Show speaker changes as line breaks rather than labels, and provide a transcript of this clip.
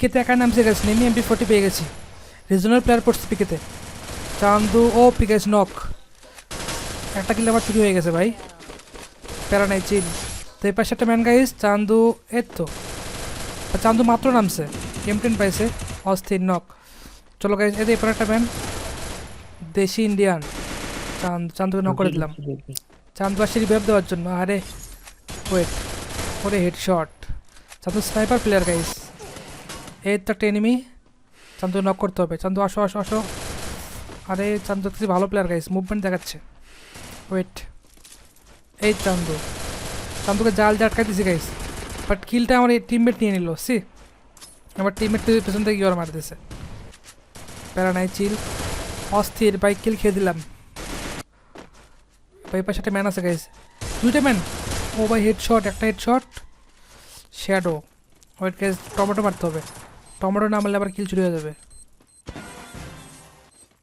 পিকেতে একা নামছে গেছে নেমি এমপি ফোর্টি পেয়ে গেছি। রিজনাল প্লেয়ার পড়ছে পিকেতে চান্দু ও পিকেছ নক। একটা কিলো আমার চুরি হয়ে গেছে, ভাই। প্যারা নাই চিল তো এই পাশে একটা ম্যান গাইস চান্দু এর তো। চান্দু মাত্র নামছে। এম টেন পাইছে, অস্থির নক। চলো গাইস এদের এরপর একটা ম্যান দেশি ইন্ডিয়ান চাঁদ চান্দুকে নক করে দিলাম। চাঁদ পাশে রিভাইভ দেওয়ার জন্য। আরে ওয়েট ওরে head headshot Chandu sniper player guys এই তো একটা এনিমি চান্দু নক করতে হবে। চান্দু, আসো আসো আসো। আরে, চান্দু কিছু ভালো প্লেয়ার গাইস মুভমেন্ট দেখাচ্ছে। ওয়েট এই চান্দু। চান্দুকে জাল দিয়ে আটকাই দিছি গাইস বাট কিলটা আমার এই টিমমেট নিয়ে নিল সি আমার টিমমেট পেছন থেকে গিয়ে মার দিছে প্যারা নাই চিল অস্থির বাইক কিল খেয়ে দিলাম। ভাই, পাশে একটা ম্যান আছে গাইস দুইটা ম্যান ও ভাই হেডশট একটা headshot shadow wait guys tomato মারতে হবে। টমেটো না মারলে আবার কিল চুরি হয়ে যাবে।